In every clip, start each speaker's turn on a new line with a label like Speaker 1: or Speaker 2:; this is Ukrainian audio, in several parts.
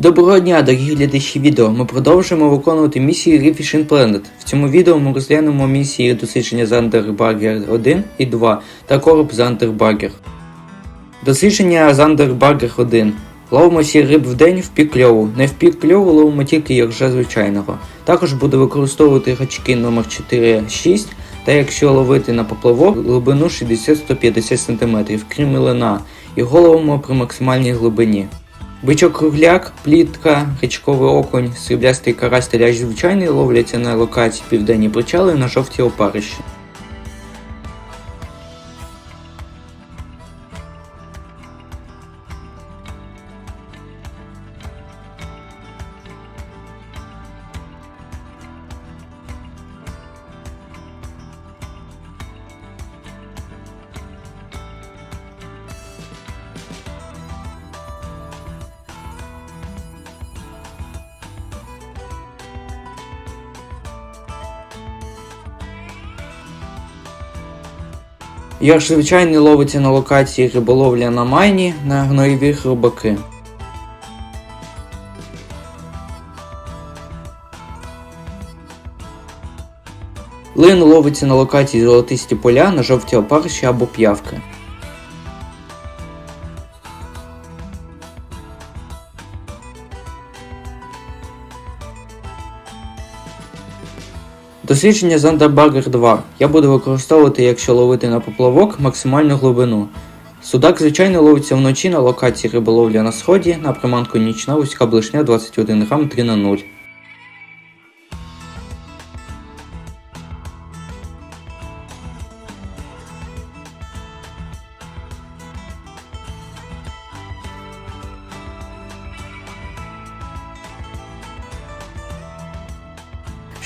Speaker 1: Доброго дня, дорогі глядачі відео. Ми продовжуємо виконувати місії Reef Fishing Planet. В цьому відео ми розглянемо місії дослідження Зандербагер 1 і 2 та короб Зандербагер. Дослідження Зандербагер 1. Ловимо всі риб в день в пік кльову. Не в пік кльову ловимо тільки якжа звичайного. Також буду використовувати гачки номер 4-6 та якщо ловити на поплавок глибину 60-150 см, крім милина, і ловимо при максимальній глибині. Бичок кругляк, плітка, річковий окунь, сріблястий карась та ляж звичайний ловляться на локації південні причали на жовті опарищі. Як звичайний ловиться на локації риболовля на майні на гноєві рибаки. Лин ловиться на локації золотисті поля на жовті опарищі або п'явки. Дослідження Зандербагер 2. Я буду використовувати, якщо ловити на поплавок, максимальну глибину. Судак звичайно ловиться вночі на локації риболовля на сході на приманку нічна вузька блишня 21 грам 3 на 0.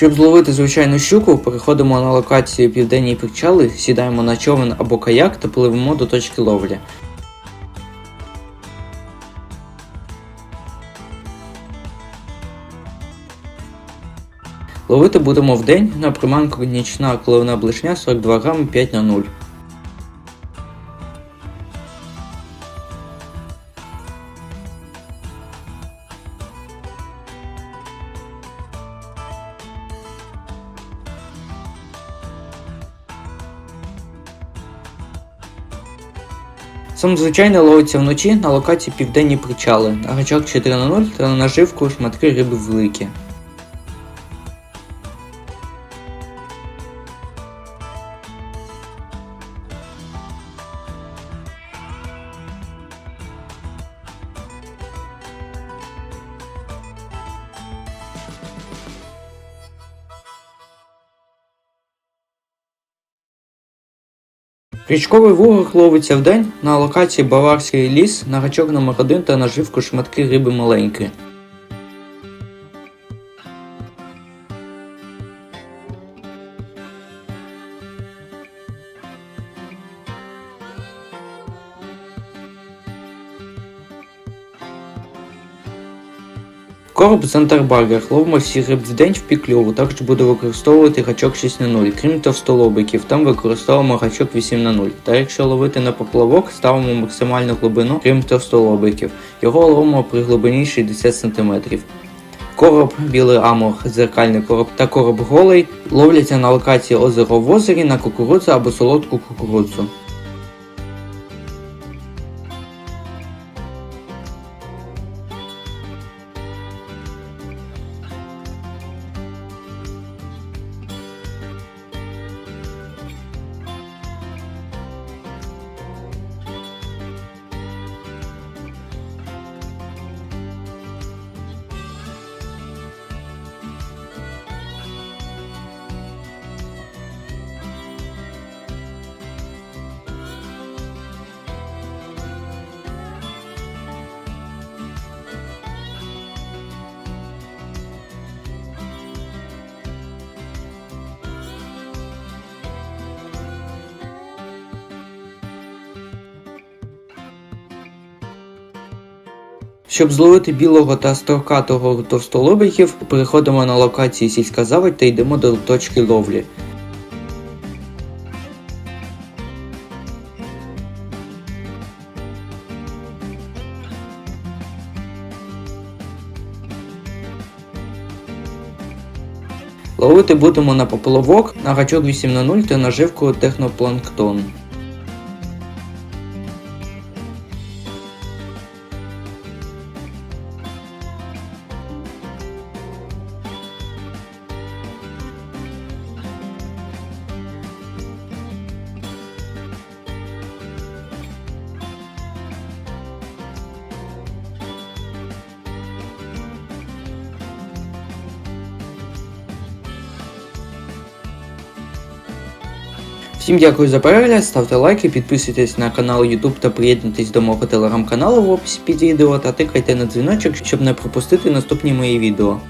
Speaker 1: Щоб зловити звичайну щуку, переходимо на локацію південні причали, сідаємо на човен або каяк та пливемо до точки ловлі. Ловити будемо вдень на приманку нічна коливна блишня 42 грами 5 на 0. Сам звичайно ловиться вночі на локації південні причали, на гачок 4 на 0 та на наживку шматки риби великі. Річковий вугор ловиться вдень на локації Баварський ліс на гачок номер 1 та наживку шматки риби маленькі. Короб Зандербагер ловимо всі риб в день в пікльову, також буде використовувати гачок 6 на 0, крім товстолобиків, там використовуємо гачок 8 на 0. Та якщо ловити на поплавок, ставимо максимальну глибину, крім товстолобиків. Його ловимо при глибині 60 см. Короб, білий амур, зеркальний короб та короб голий ловляться на локації озеро в озері на кукурудзу або солодку кукурудзу. Щоб зловити білого та строкатого товстолобиків, переходимо на локації сільська заводь та йдемо до точки ловлі. Ловити будемо на поплавок, на гачок 8 на 0 та наживку технопланктон. Всім дякую за перегляд, ставте лайки, підписуйтесь на канал YouTube та приєднуйтесь до мого телеграм-каналу в описі під відео та тикайте на дзвіночок, щоб не пропустити наступні мої відео.